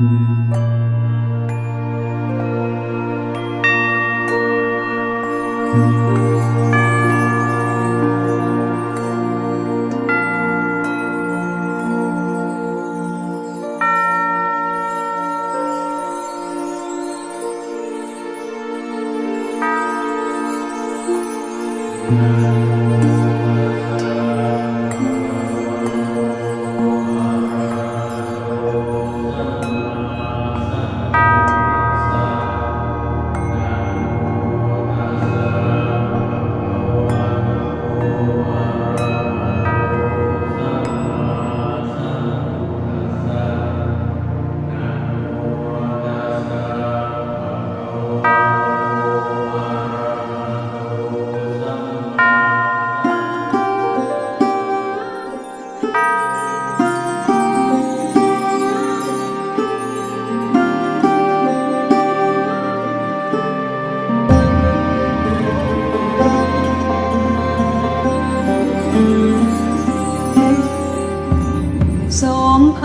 ส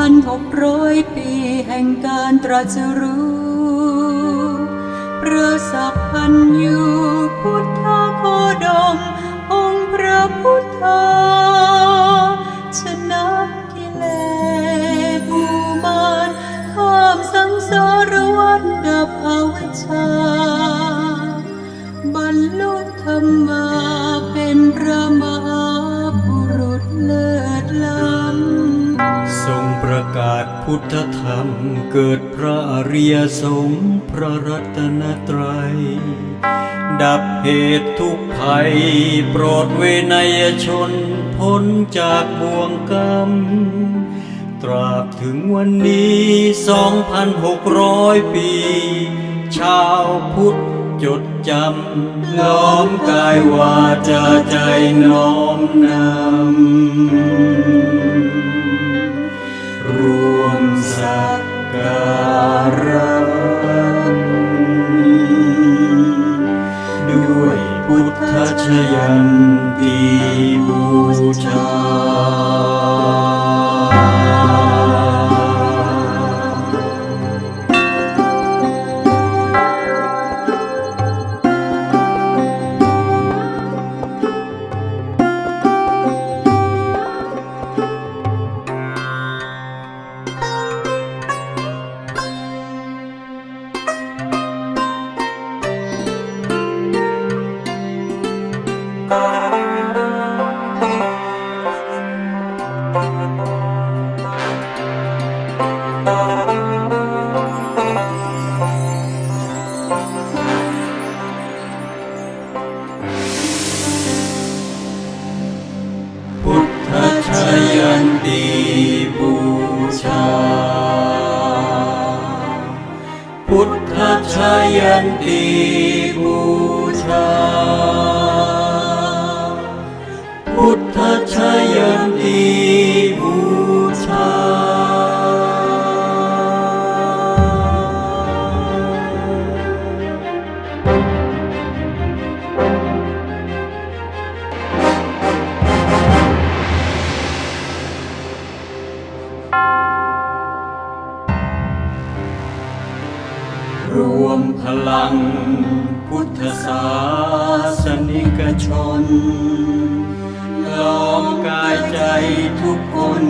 พันหกร้อยปีแห่งการตรัสรู้พระสัพพัญยูพุทธโคดม องค์พระพุทธา กาศพุทธธรรมเกิดพระอริยสงฆ์พระรัตนตรัย ดับเหตุทุกภัย โปรดเวนยชนพ้นจากบ่วงกรรม ตราบถึงวันนี้สองพันหกร้อยปี ชาวพุทธจดจำ น้อมกายวาจาใจน้อมนำ สักการะ ยันตีบูชา พุทธชยั รวมพลังพุทธศาสนิกชน ล้อมกายใจทุกคน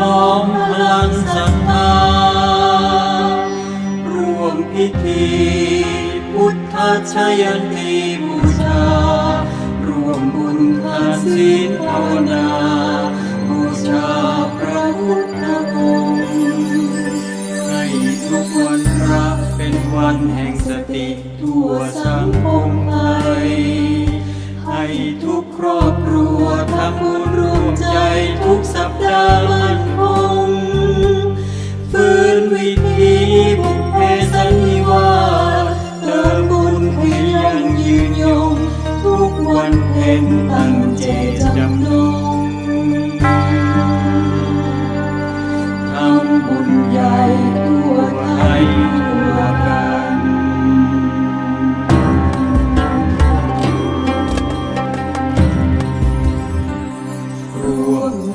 ล้อมพลังศรัทธารวมพิธีพุทธชยันตีบูชารวมบุญทานศีลภาวนาบูชาพระพุทธองค์ให้ทุกวันพระ เป็นวันแห่งสติทั่วสังคมไทย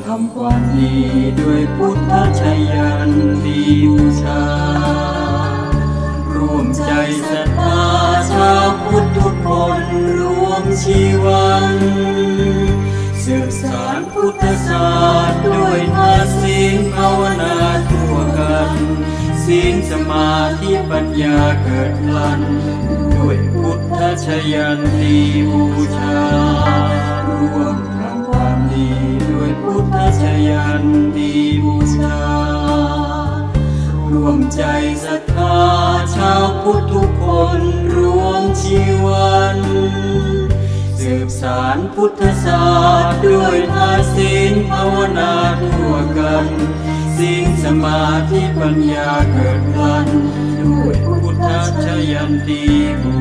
ทำความดีด้วยพุทธชัยยันตีบูชารวมใจศรัทธาชาวพุทธทุกคนรวมชีวัน สืบสารพุทธศาสตร์ด้วยทาสีภาวนาทั่วกันศีลสมาธิปัญญาเกิดลันด้วยพุทธชัยันตีบูชา รวม พุทธชยันตีบูชารวมใจศรัทธาชาวพุทธทุกคนรวมชีวันสืบสารพุทธศาสตร์ด้วยทานศีลภาวนาทั่วกันศีลสมาธิปัญญาเกิดพลันด้วยพุทธชยันตีบู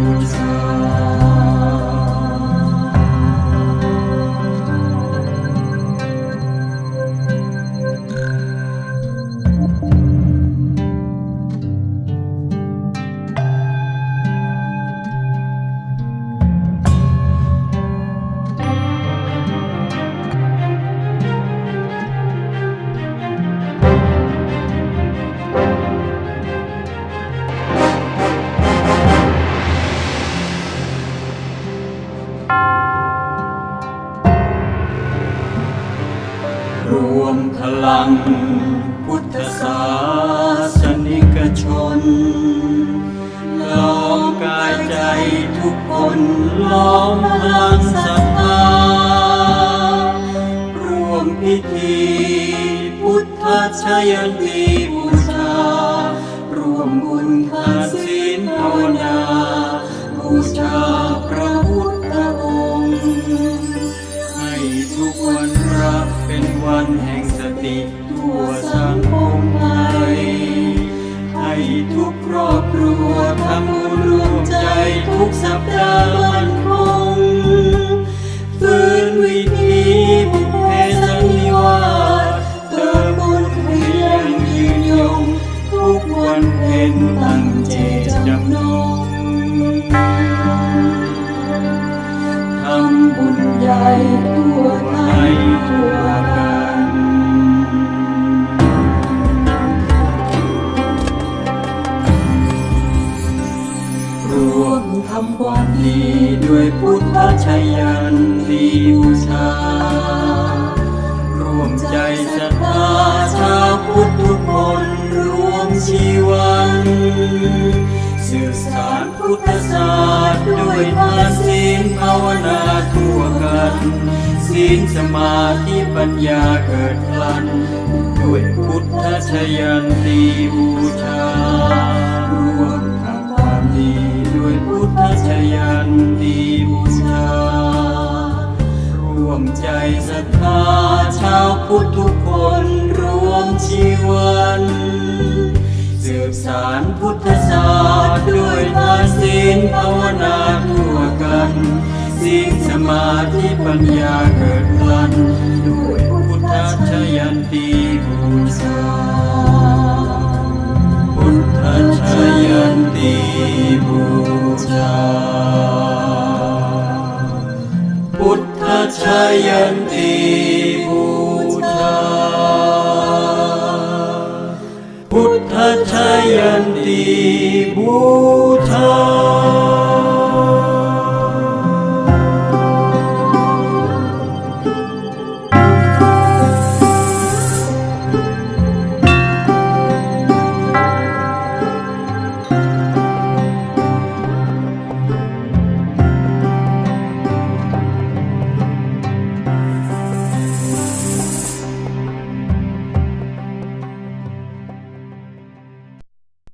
วมพลัง พุทธศาสนิกชนล้อมกายใจทุกคนล้อมพลังศรัทธารวมพิธี พุทธชยันตีบูชารวมบุญทาน ทั่วสังคมไทยให้ทุกครอบครัวทำบุญรวมใจทุกสัปดาห์มันคงฟื้นวิถีบุพเพสันนิวาสเติมบุญให้ยังยืนยง ทุกวันเพ็ญตั้งเจตจำนงทำบุญใหญ่ทั่วไทยำความดีด้วยพุทธชัยยันตีบูชา ร่วมใจศรัทธาชาวพุทธทุกคนรวมชีวัน สื่อสารพุทธศาสตร์ด้วยทานศีลภาวนาทั่วกัน ศีลสมาธิปัญญาเกิดพลัน ด้วยพุทธชยันตีบูชา ชยันตีบูชา ร่วมใจศรัทธาชาวพุทธทุกคนรวมชีวันสืบสารพุทธศาสตร์ด้วยทานศีลภาวนาทั่วกันศีลสมาธิปัญญาเกิดพลัน